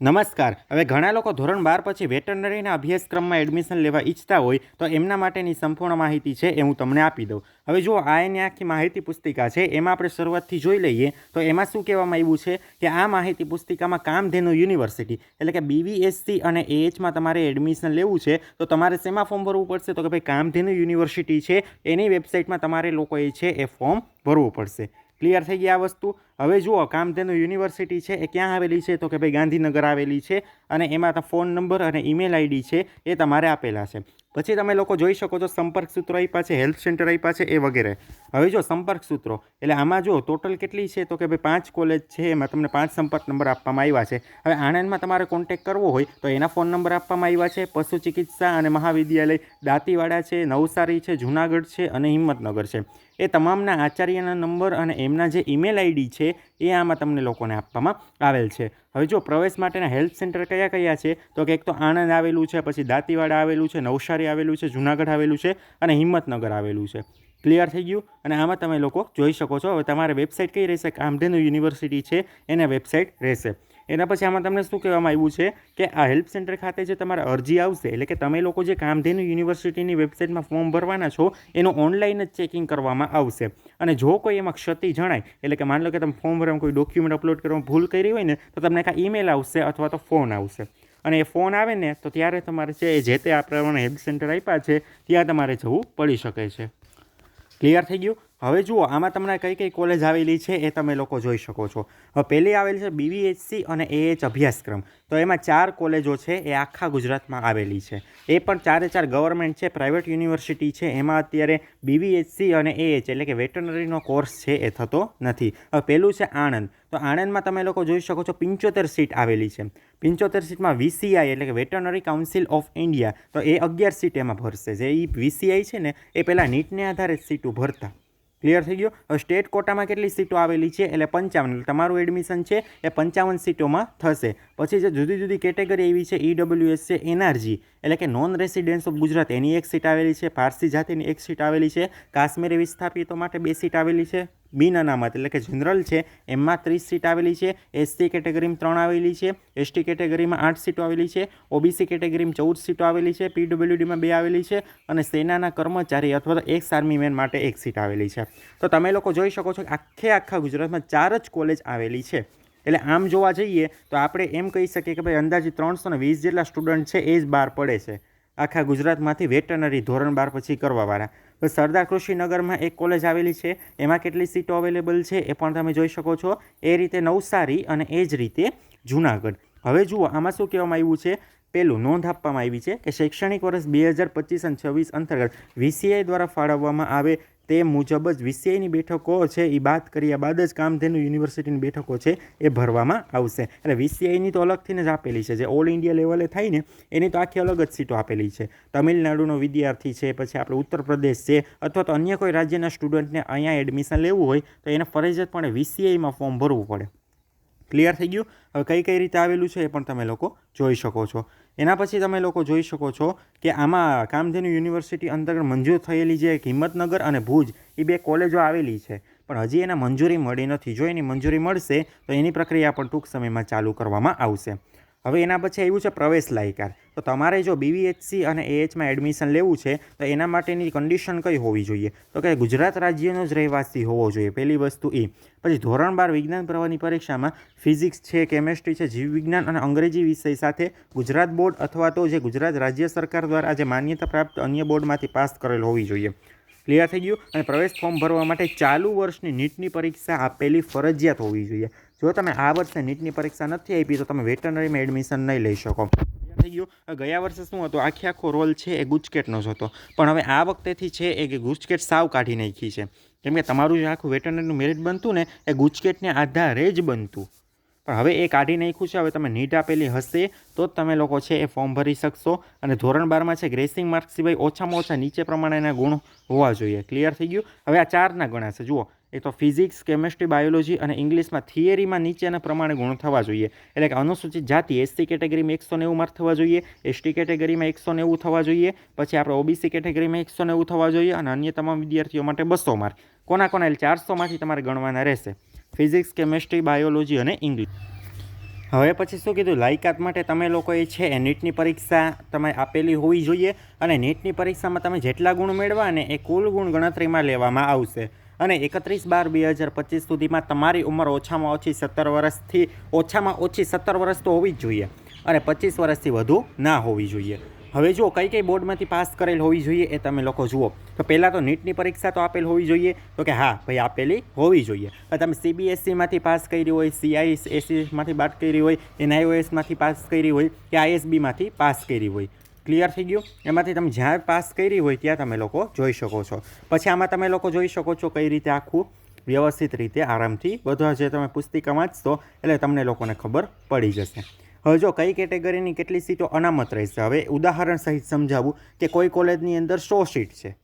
નમસ્કાર. હવે ઘણા લોકો ધોરણ બાર પછી વેટરનરીના અભ્યાસક્રમમાં એડમિશન લેવા ઈચ્છતા હોય તો એમના માટેની સંપૂર્ણ માહિતી છે એ હું તમને આપી દઉં. હવે જુઓ, આ એની આખી માહિતી પુસ્તિકા છે. એમાં આપણે શરૂઆતથી જોઈ લઈએ તો એમાં શું કહેવામાં આવ્યું છે કે આ માહિતી પુસ્તિકામાં કામધેનુ યુનિવર્સિટી એટલે કે બીવીએસસી અને એએચમાં તમારે એડમિશન લેવું છે તો તમારે શેમાં ફોર્મ ભરવું પડશે. તો કે ભાઈ કામધેનુ યુનિવર્સિટી છે, એની વેબસાઇટમાં તમારે લોકોએ છે એ ફોર્મ ભરવું પડશે. ક્લિયર થઈ ગયા વસ્તુ. હવે જુઓ કામધેનુ યુનિવર્સિટી છે, એ ક્યાં આવેલી છે? તો કે ભાઈ ગાંધીનગર આવેલી છે અને એમાં ફોન નંબર અને ઈમેલ આઈડી છે, એ તમારે આપેલા છે. પછી તમે લોકો જોઈ શકો છો સંપર્ક સૂત્રો આપ્યા છે, હેલ્થ સેન્ટર આપ્યા છે, એ વગેરે. હવે જો સંપર્ક સૂત્રો, એટલે આમાં જો ટોટલ કેટલી છે? તો કે ભાઈ પાંચ કોલેજ છે, એમાં તમને પાંચ સંપર્ક નંબર આપવામાં આવ્યા છે. હવે આણંદમાં તમારે કોન્ટેક કરવો હોય, તો એના ફોન નંબર આપવામાં આવ્યા છે. પશુ ચિકિત્સા અને મહાવિદ્યાલય દાંતીવાડા છે, નવસારી છે, જુનાગઢ છે અને હિંમતનગર છે. એ તમામના આચાર્યના નંબર અને એમના જે ઈમેલ આઈડી છે, એ આમાં તમને લોકોને આપવામાં આવેલ છે. હવે જો પ્રવેશ માટેના હેલ્થ સેન્ટર કયા કયા છે, તો કે એક તો આણંદ આવેલું છે, પછી દાંતીવાડા આવેલું છે, નવસારી આવેલું છે, જુનાગઢ આવેલું છે અને હિંમતનગર આવેલું છે. ક્લિયર થઈ ગયું? અને આમાં તમે લોકો જોઈ શકો છો. હવે તમારે વેબસાઇટ કઈ રહેશે? કામધેનુ યુનિવર્સિટી છે, એને વેબસાઇટ રહેશે. એના પછી આમાં તમને શું કહેવામાં આવ્યું છે કે આ હેલ્પ સેન્ટર ખાતે જે તમારે અરજી આવશે, એટલે કે તમે લોકો જે કામધેનુ યુનિવર્સિટીની વેબસાઇટમાં ફોર્મ ભરવાના છો, એનું ઓનલાઈન જ ચેકિંગ કરવામાં આવશે. અને જો કોઈ એમાં ક્ષતિ જણાય, એટલે કે માની લો કે તમે ફોર્મ ભરવામાં કોઈ ડોક્યુમેન્ટ અપલોડ કરવામાં ભૂલ કરી હોય ને, તો તમને કાં ઈમેલ આવશે અથવા તો ફોન આવશે. અને એ ફોન આવે ને, તો ત્યારે તમારે છે એ જે તે આ પ્રમાણે હેલ્પ સેન્ટર આપ્યા છે, ત્યાં તમારે જવું પડી શકે છે. ક્લિયર થઈ ગયું? હવે જુઓ, આમાં તમને કઈ કઈ કોલેજ આવેલી છે એ તમે લોકો જોઈ શકો છો. હવે પહેલી આવેલી છે બીવીએચસી અને એએચ અભ્યાસક્રમ. તો એમાં ચાર કોલેજો છે એ આખા ગુજરાતમાં આવેલી છે. એ પણ ચારે ચાર ગવર્મેન્ટ છે પ્રાઇવેટ યુનિવર્સિટી છે, એમાં અત્યારે બીવીએચસી અને એએચ એટલે કે વેટનરીનો કોર્સ છે એ થતો નથી. હવે પહેલું છે આણંદ. તો આણંદમાં તમે લોકો જોઈ શકો છો પંચોતેર સીટ આવેલી છે. પંચોતેર સીટમાં વીસીઆઈ એટલે કે વેટનરી કાઉન્સિલ ઓફ ઇન્ડિયા તો એ અગિયાર સીટ એમાં ભરશે. જે એ વીસીઆઈ છે ને, એ પહેલાં નીટને આધારે સીટ ઉભરતા. ભરતા ક્લિયર થઈ ગયો. સ્ટેટ કોટામાં કેટલી સીટો આવેલી છે? એટલે પંચાવન. તમારું એડમિશન છે એ પંચાવન સીટોમાં થશે. પછી જે જુદી જુદી કેટેગરી એવી છે ઈડબ્લ્યુએસ છે એનઆરજી એટલે કે નોન રેસિડેન્સ ઓફ ગુજરાત, એની એક સીટ આવેલી છે, પારસી જાતિની એક સીટ આવેલી છે. કાશ્મીરી વિસ્થાપિતો માટે બે સીટ આવેલી છે. બિન અનામત એટલે કે જનરલ છે, એમાં ત્રીસ સીટ આવેલી છે એસસી કેટેગરીમાં ત્રણ આવેલી છે એસટી કેટેગરીમાં આઠ સીટો આવેલી છે ઓબીસી કેટેગરીમાં ચૌદ સીટો આવેલી છે પીડબ્લ્યુડીમાં બે આવેલી છે અને સેનાના કર્મચારી અથવા તો એક્સ આર્મી મેન માટે એક સીટ આવેલી છે. તો તમે લોકો જોઈ શકો છો કે આખે આખા ગુજરાતમાં ચાર જ કોલેજ આવેલી છે. એટલે આમ જોવા જઈએ તો આપણે એમ કહી શકીએ કે ભાઈ અંદાજે ત્રણસો વીસ જેટલા સ્ટુડન્ટ છે એ જ બહાર પડે છે. આખા ગુજરાતમાંથી વેટરનરી ધોરણ બાર પછી કરવાવાળા. સરદાર કૃષિનગરમાં એક કોલેજ આવેલી છે. એમાં કેટલી સીટો અવેલેબલ છે એ પણ તમે જોઈ શકો છો. એ રીતે નવસારી અને એ જ રીતે જુનાગઢ. હવે જુઓ, આમાં શું કહેવામાં આવ્યું છે? પેલું નોંધ આપવામાં આવી છે કે શૈક્ષણિક વર્ષ બે હજાર પચીસ અને છવ્વીસ અંતર્ગત વીસીઆઈ દ્વારા ફાળવવામાં આવે તે મુજબ જ વીસીઆઈની બેઠકો છે એ બાદ કર્યા બાદ જ કામધેનુ યુનિવર્સિટીની બેઠકો છે, એ ભરવામાં આવશે. એટલે વીસીઆઈની તો અલગથી જ આપેલી છે, જે ઓલ ઇન્ડિયા લેવલે થાય ને, એની તો આખી અલગ જ સીટો આપેલી છે. તમિલનાડુનો વિદ્યાર્થી છે, પછી આપણે ઉત્તર પ્રદેશ છે, અથવા તો અન્ય કોઈ રાજ્યના સ્ટુડન્ટને અહીંયા એડમિશન લેવું હોય, તો એને ફરજિયાતપણે વીસીઆઈમાં ફોર્મ ભરવું પડે. ક્લિયર થઈ ગયું? હવે કઈ કઈ રીતે આવેલું છે એ પણ તમે લોકો જોઈ શકો છો. એના પછી તમે લોકો જોઈ શકો છો કે આમાં કામધેનુ યુનિવર્સિટી અંતર્ગત મંજૂર થયેલી જે હિંમતનગર અને ભુજ, એ બે કોલેજો આવેલી છે. પણ હજી એને મંજૂરી મળી નથી. જો એની મંજૂરી મળશે, તો એની પ્રક્રિયા પણ ટૂંક સમયમાં ચાલુ કરવામાં આવશે. હવે એના પછી આવ્યું છે પ્રવેશ લાયકાર તો તમારે જો બીવીએચસી અને એએચમાં એડમિશન લેવું છે, તો એના માટેની કન્ડિશન કઈ હોવી જોઈએ? તો કે ગુજરાત રાજ્યનો જ રહેવાસી હોવો જોઈએ, પહેલી વસ્તુ એ. પછી ધોરણ બાર વિજ્ઞાન પ્રવાહની પરીક્ષામાં ફિઝિક્સ છે કેમેસ્ટ્રી છે, જીવ વિજ્ઞાન અને અંગ્રેજી વિષય સાથે ગુજરાત બોર્ડ અથવા તો જે ગુજરાત રાજ્ય સરકાર દ્વારા જે માન્યતા પ્રાપ્ત અન્ય બોર્ડમાંથી પાસ કરેલ હોવી જોઈએ. ક્લિયર થઈ ગયું? અને પ્રવેશ ફોર્મ ભરવા માટે ચાલુ વર્ષની નીટની પરીક્ષા આપેલી ફરજિયાત હોવી જોઈએ. જો તમે આ વર્ષે નીટની પરીક્ષા નથી આપી, તો તમે વેટરનરીમાં એડમિશન નહીં લઈ શકો. થઈ ગયું. ગયા વર્ષે શું હતું? આખે આખો રોલ છે એ ગુજકેટનો જ હતો. પણ હવે આ વખતેથી છે એ ગુજકેટ સાવ કાઢી નાખી છે. કેમ કે તમારું જે આખું વેટરનરીનું મેરિટ બનતું ને, એ ગુજકેટને આધારે જ બનતું. પણ હવે એ કાઢી નાખ્યું છે. હવે તમે નીટ આપેલી હશે તો જ તમે લોકો છે એ ફોર્મ ભરી શકશો. અને ધોરણ બારમાં છે ગ્રેસિંગ માર્ક સિવાય ઓછામાં ઓછા નીચે પ્રમાણેના ગુણ હોવા જોઈએ. ક્લિયર થઈ ગયું? હવે આ ચારના ગણાશે જુઓ. એક તો ફિઝિક્સ, કેમેસ્ટ્રી, બાયોલોજી અને ઇંગ્લિશમાં થિયરીમાં નીચેના પ્રમાણે ગુણ થવા જોઈએ. એટલે કે અનુસૂચિત જાતિ એસસી કેટેગરીમાં એકસો નેવું માર્ક થવા જોઈએ, એસટી કેટેગરીમાં એકસો નેવું થવા જોઈએ, પછી આપણે ઓબીસી કેટેગરીમાં એકસો નેવું થવા જોઈએ અને અન્ય તમામ વિદ્યાર્થીઓ માટે બસો માર્ક. કોના કોના? એટલે ચારસોમાંથી તમારે ગણવાના રહેશે. ફિઝિક્સ, કેમેસ્ટ્રી, બાયોલોજી અને ઇંગ્લિશ. હવે પછી શું કીધું? લાયકાત માટે તમે લોકોએ છે એ નીટની પરીક્ષા તમે આપેલી હોવી જોઈએ અને નીટની પરીક્ષામાં તમે જેટલા ગુણ મેળવા અને એ કુલ ગુણ ગણતરીમાં લેવામાં આવશે. અને એકત્રીસ બાર બે હજાર પચીસ સુધીમાં તમારી ઉંમર ઓછામાં ઓછી સત્તર વર્ષથી, ઓછામાં ઓછી સત્તર વર્ષ તો હોવી જ જોઈએ અને પચીસ વર્ષથી વધુ ના હોવી જોઈએ. હવે જુઓ, કઈ કઈ બોર્ડમાંથી પાસ કરેલ હોવી જોઈએ એ તમે લોકો જુઓ. તો પહેલાં તો નીટની પરીક્ષા તો આપેલ હોવી જોઈએ. તો કે હા, ભાઈ આપેલી હોવી જોઈએ. તમે સીબીએસસીમાંથી પાસ કરી હોય સીઆઈએસસીમાંથી પાસ કરી હોય એનઆઈઓએસમાંથી પાસ કરી હોય કે આઈએસબીમાંથી પાસ કરી હોય. ક્લિયર થઈ ગયું? એમાંથી તમે જ્યાં પાસ કરી હોય ત્યાં તમે લોકો જોઈ શકો છો. પછી આમાં તમે લોકો જોઈ શકો છો કઈ રીતે આખું વ્યવસ્થિત રીતે આરામથી બધા જે તમે પુસ્તિકા વાંચશો, એટલે તમને લોકોને ખબર પડી જશે. હવે જો કઈ કેટેગરીની કેટલી સીટો અનામત રહેશે? હવે ઉદાહરણ સહિત સમજાવું કે કોઈ કોલેજની અંદર સો સીટ છે.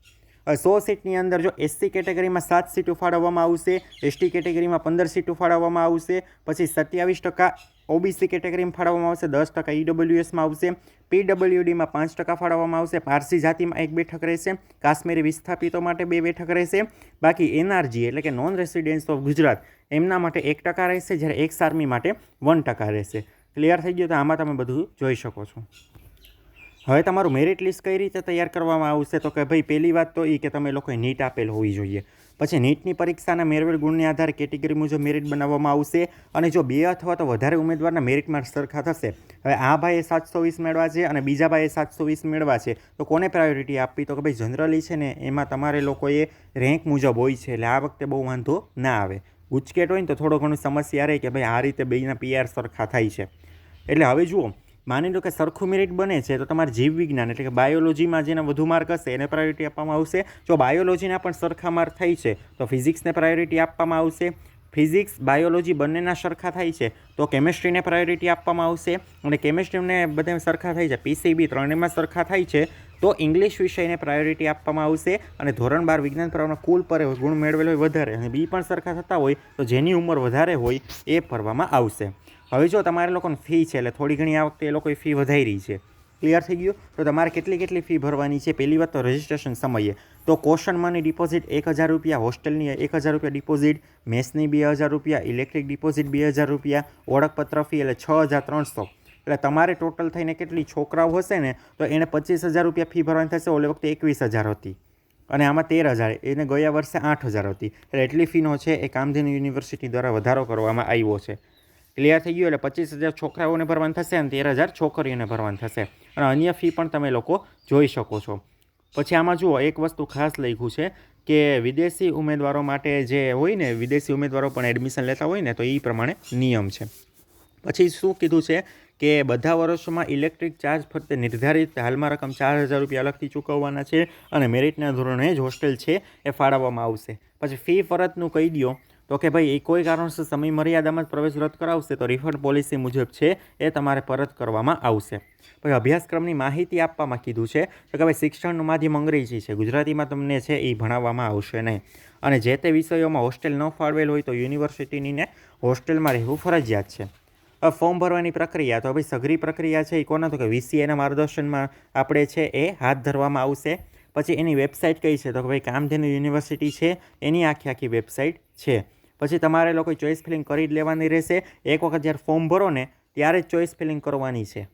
સો સીટની અંદર જો એસસી કેટેગરીમાં સાત સીટો ફાળવવામાં આવશે, એસટી કેટેગરીમાં પંદર સીટો ફાળવવામાં આવશે, પછી સત્યાવીસ ટકા ઓબીસી કેટેગરીમાં ફાળવવામાં આવશે, દસ ટકા ઈડબ્લ્યુએસમાં આવશે, પીડબ્લ્યુડીમાં પાંચ ટકા ફાળવવામાં આવશે, પારસી જાતિમાં એક બેઠક રહેશે, કાશ્મીરી વિસ્થાપિતો માટે બે બેઠક રહેશે, બાકી એનઆરજી એટલે કે નોન રેસિડેન્સ ઓફ ગુજરાત, એમના માટે એક ટકા રહેશે, જ્યારે એક્સ આર્મી માટે વન ટકા રહેશે. ક્લિયર થઈ ગયું? તો આમાં તમે બધું જોઈ શકો છો. હવે તમારું મેરિટ લિસ્ટ કઈ રીતે તૈયાર કરવામાં આવશે? તો કે ભાઈ, પહેલી વાત તો એ કે તમે લોકોએ નીટ આપેલ હોવી જોઈએ. પછી નીટની પરીક્ષાના મેળવેલ ગુણને આધારે કેટેગરી મુજબ મેરિટ બનાવવામાં આવશે અને જો બે અથવા તો વધારે ઉમેદવારના મેરિટ માર્ક સરખા થશે, હવે આ ભાઈએ સાતસો વીસ મેળવા છે અને બીજા ભાઈએ સાતસો વીસ મેળવા છે, તો કોને પ્રાયોરિટી આપવી? તો કે ભાઈ જનરલી છે ને એમાં તમારે લોકોએ રેન્ક મુજબ હોય છે, એટલે આ વખતે બહુ વાંધો ના આવે. ગુચકેટ હોય ને તો થોડો ઘણું સમસ્યા રહે કે ભાઈ આ રીતે બેના પીઆર સરખા થાય છે. એટલે હવે જુઓ માની લો કે સરખું મેરિટ બને છે, તો તમારે જીવ વિજ્ઞાન એટલે કે બાયોલોજીમાં જેને વધુ માર્ક હશે, એને પ્રાયોરિટી આપવામાં આવશે. જો બાયોલોજીના પણ સરખા માર્ક થાય છે, તો ફિઝિક્સને પ્રાયોરિટી આપવામાં આવશે. ફિઝિક્સ બાયોલોજી બંનેના સરખા થાય છે, તો કેમેસ્ટ્રીને પ્રાયોરિટી આપવામાં આવશે. અને કેમેસ્ટ્રીને બધે સરખા થાય છે પીસીબી ત્રણેયમાં સરખા થાય છે, તો ઇંગ્લિશ વિષયને પ્રાયોરિટી આપવામાં આવશે. અને ધોરણ બાર વિજ્ઞાન પ્રવાહનો કુલ પર ગુણ મેળવેલો હોય, વધારે, અને બી પણ સરખા થતા હોય, તો જેની ઉંમર વધારે હોય, એ ભરવામાં આવશે. હવે જો તમારે લોકોને ફી છે, એટલે થોડી ઘણી આ વખતે એ લોકોએ ફી વધારી રહી છે. ક્લિયર થઈ ગયું? તો તમારે કેટલી કેટલી ફી ભરવાની છે? પહેલી વાત તો રજિસ્ટ્રેશન સમયે. તો કોશન મની ડિપોઝિટ એક હજાર રૂપિયા હોસ્ટેલની એક હજાર રૂપિયા ડિપોઝિટ મેસની બે હજાર રૂપિયા ઇલેક્ટ્રિક ડિપોઝિટ બે હજાર રૂપિયા, ઓળખપત્ર ફી એટલે છ હજાર ત્રણસો. એટલે તમારે ટોટલ થઈને કેટલી છોકરાઓ હશે ને, તો એને પચીસ હજાર રૂપિયા ફી ભરવાની થશે, ઓલે વખતે એકવીસ હજાર હતી. અને આમાં તેર હજાર, એને ગયા વર્ષે આઠ હજાર હતી. એટલે એટલી ફીનો છે, એ કામધેનુ યુનિવર્સિટી દ્વારા વધારો કરવામાં આવ્યો છે. ક્લિયર થઈ ગયું એટલે પચીસ હજાર છોકરાઓને ભરવાનું થશે અને તેર હજાર છોકરીઓને ભરવાનું થશે. અને અન્ય ફી પણ તમે લોકો જોઈ શકો છો. પછી આમાં જુઓ, એક વસ્તુ ખાસ લખ્યું છે કે વિદેશી ઉમેદવારો માટે જે હોય ને, વિદેશી ઉમેદવારો પણ એડમિશન લેતા હોય ને, તો એ પ્રમાણે નિયમ છે. પછી શું કીધું છે કે બધા વર્ષોમાં ઇલેક્ટ્રિક ચાર્જ ફક્ત નિર્ધારિત હાલમાં રકમ ચાર હજાર રૂપિયા અલગથી ચૂકવવાના છે અને મેરિટના ધોરણે જ હોસ્ટેલ છે એ ફાળવવામાં આવશે. પછી ફી ફરતનું કહી દો તો કે ભાઈ, એ કોઈ કારણસર સમય મર્યાદામાં જ પ્રવેશ રદ કરાવશે, તો રિફંડ પોલિસી મુજબ છે, એ તમારે પરત કરવામાં આવશે. પછી અભ્યાસક્રમની માહિતી આપવામાં કીધું છે, તો કે ભાઈ, શિક્ષણનું માધ્યમ અંગ્રેજી છે, ગુજરાતીમાં તમને છે, એ ભણાવવામાં આવશે નહીં. અને જે તે વિષયોમાં હોસ્ટેલ ન ફાળવેલ હોય તો યુનિવર્સિટીનીને હોસ્ટેલમાં રહેવું ફરજિયાત છે. હવે ફોર્મ ભરવાની પ્રક્રિયા, તો ભાઈ સઘરી પ્રક્રિયા છે એ કોના? તો કે વીસીએના માર્ગદર્શનમાં આપણે છે, એ હાથ ધરવામાં આવશે. પછી એની વેબસાઇટ કઈ છે? તો કે ભાઈ, કામધેનુ યુનિવર્સિટી છે, એની આખી આખી વેબસાઇટ છે. પછી તમારે લોકો ચોઈસ ફિલિંગ કરી જ લેવાની રહેશે. એક વખત જ્યારે ફોર્મ ભરો ને, ત્યારે જ ચોઈસ ફિલિંગ કરવાની છે.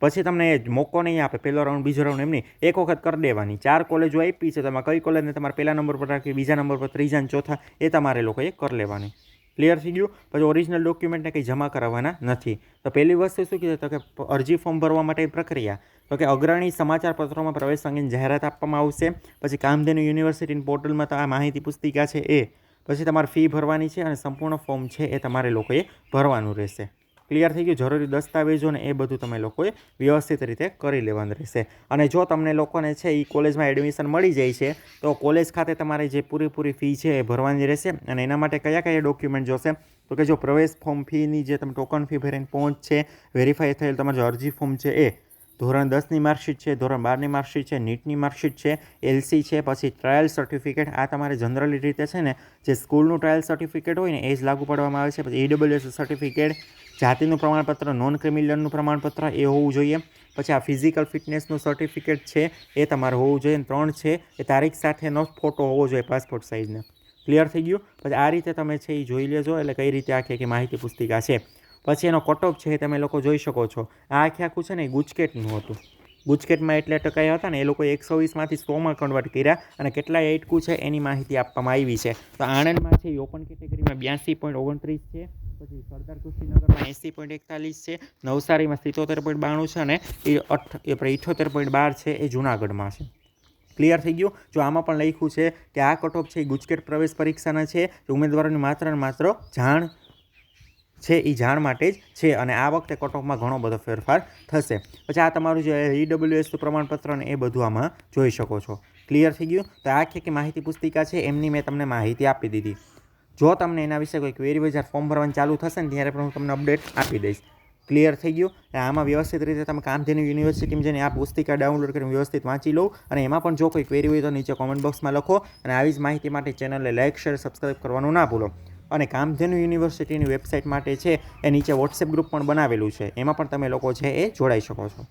પછી તમને મોકો નહીં આપે, પહેલો રાઉન્ડ બીજો રાઉન્ડ એમની એક વખત કરી દેવાની. ચાર કોલેજો આપી છે, તમે કઈ કોલેજને તમારે પહેલા નંબર પર રાખવી બીજા નંબર પર, ત્રીજા અને ચોથા, એ તમારે લોકોએ કરી લેવાની. ક્લિયર થઈ ગયું? પછી ઓરિજિનલ ડોક્યુમેન્ટને કંઈ જમા કરાવવાના નથી. તો પહેલી વસ્તુ શું કીધું? તો કે અરજી ફોર્મ ભરવા માટે પ્રક્રિયા. તો કે અગ્રણી સમાચાર પત્રોમાં પ્રવેશ અંગેની જાહેરાત આપવામાં આવશે. પછી કામધેનુ યુનિવર્સિટીની પોર્ટલમાં તો આ માહિતી પુસ્તિકા છે એ. પછી તમારે ફી ભરવાની છે અને સંપૂર્ણ ફોર્મ છે એ તમારે લોકોએ ભરવાનું રહેશે. ક્લિયર થઈ ગયું? જરૂરી દસ્તાવેજો ને એ બધું તમે લોકોએ વ્યવસ્થિત રીતે કરી લેવાનું રહેશે. અને જો તમને લોકોને છે એ કોલેજમાં એડમિશન મળી જાય છે, તો કોલેજ ખાતે તમારે જે પૂરેપૂરી ફી છે એ ભરવાની રહેશે. અને એના માટે કયા કયા ડોક્યુમેન્ટ જોશે? તો કે જો પ્રવેશ ફોર્મ ફીની જે તમે ટોકન ફી ભરીને પહોંચ છે વેરીફાઈ થયેલ તમારું અરજી ફોર્મ છે એ ધોરણ દસની માર્કશીટ છે, ધોરણ બારની માર્કશીટ છે, નીટની માર્કશીટ છે એલસી છે, પછી ટ્રાયલ સર્ટિફિકેટ. આ તમારે જનરલી રીતે છે ને, જે સ્કૂલનું ટ્રાયલ સર્ટિફિકેટ હોય ને, એ જ લાગુ પાડવામાં આવે છે. પછી ઈડબ્લ્યુએસ સર્ટિફિકેટ, જાતિનું પ્રમાણપત્ર નોન ક્રિમિલિયનનું પ્રમાણપત્ર, એ હોવું જોઈએ. પછી આ ફિઝિકલ ફિટનેસનું સર્ટિફિકેટ છે, એ તમારે હોવું જોઈએ. ત્રણ છે, એ તારીખ સાથેનો ફોટો હોવો જોઈએ પાસપોર્ટ સાઇઝનો ક્લિયર થઈ ગયું? પછી આ રીતે તમે છે એ જોઈ લેજો, એટલે કઈ રીતે આખી આખી માહિતી પુસ્તિકા છે. પછી એનો કટઓફ છે એ તમે લોકો જોઈ શકો છો. આ આખે આખું છે ને એ ગુજકેટનું હતું. ગુજકેટમાં એટલે ટકાયા હતા ને, એ લોકોએ એકસો વીસમાંથી સોમાં કન્વર્ટ કર્યા અને કેટલા એટકું છે એની માહિતી આપવામાં આવી છે. તો આણંદમાં છે એ ઓપન કેટેગરીમાં બ્યાસી પોઈન્ટ ઓગણત્રીસ છે, પછી સરદાર કૃષિનગરમાં એંસી પોઈન્ટ એકતાલીસ છે, નવસારીમાં સિત્તોતેર પોઈન્ટ બાણું છે અને એ અઠ આપણે ઇઠ્યોતેર પોઈન્ટ બાર છે એ જુનાગઢમાં છે. ક્લિયર થઈ ગયું? જો આમાં પણ લખ્યું છે કે આ કટઓફ છે એ ગુજકેટ પ્રવેશ પરીક્ષાના છે ઉમેદવારોની માત્ર ને માત્ર જાણ છે એ જાણ માટે જ છે અને આ વખતે કટઓફમાં ઘણો બધો ફેરફાર થશે. પછી આ તમારું જે ઈડબ્લ્યુએસ પ્રમાણપત્ર ને એ બધું આમાં જોઈ શકો છો. ક્લિયર થઈ ગયું? તો આ આખી માહિતી પુસ્તિકા છે, એમની મેં તમને માહિતી આપી દીધી. જો તમને એના વિશે કોઈ ક્વેરી હોય, જ્યારે ફોર્મ ભરવાનું ચાલુ થશે ને ત્યારે પણ હું તમને અપડેટ આપી દઈશ. ક્લિયર થઈ ગયું? આમાં વ્યવસ્થિત રીતે તમે કામધેનુ યુનિવર્સિટીમાં જઈને આ પુસ્તિકા ડાઉનલોડ કરીને વ્યવસ્થિત વાંચી લો. અને એમાં પણ જો કોઈ ક્વેરી હોય તો નીચે કોમેન્ટ બોક્સમાં લખો. અને આવી જ માહિતી માટે ચેનલને લાઇક શેર સબસ્ક્રાઈબ કરવાનું ના ભૂલો. અને કામધેનુ યુનિવર્સિટીની વેબસાઇટ માટે છે, એ નીચે વોટ્સએપ ગ્રુપ પણ બનાવેલું છે. એમાં પણ તમે લોકો છે એ જોડાઈ શકો છો.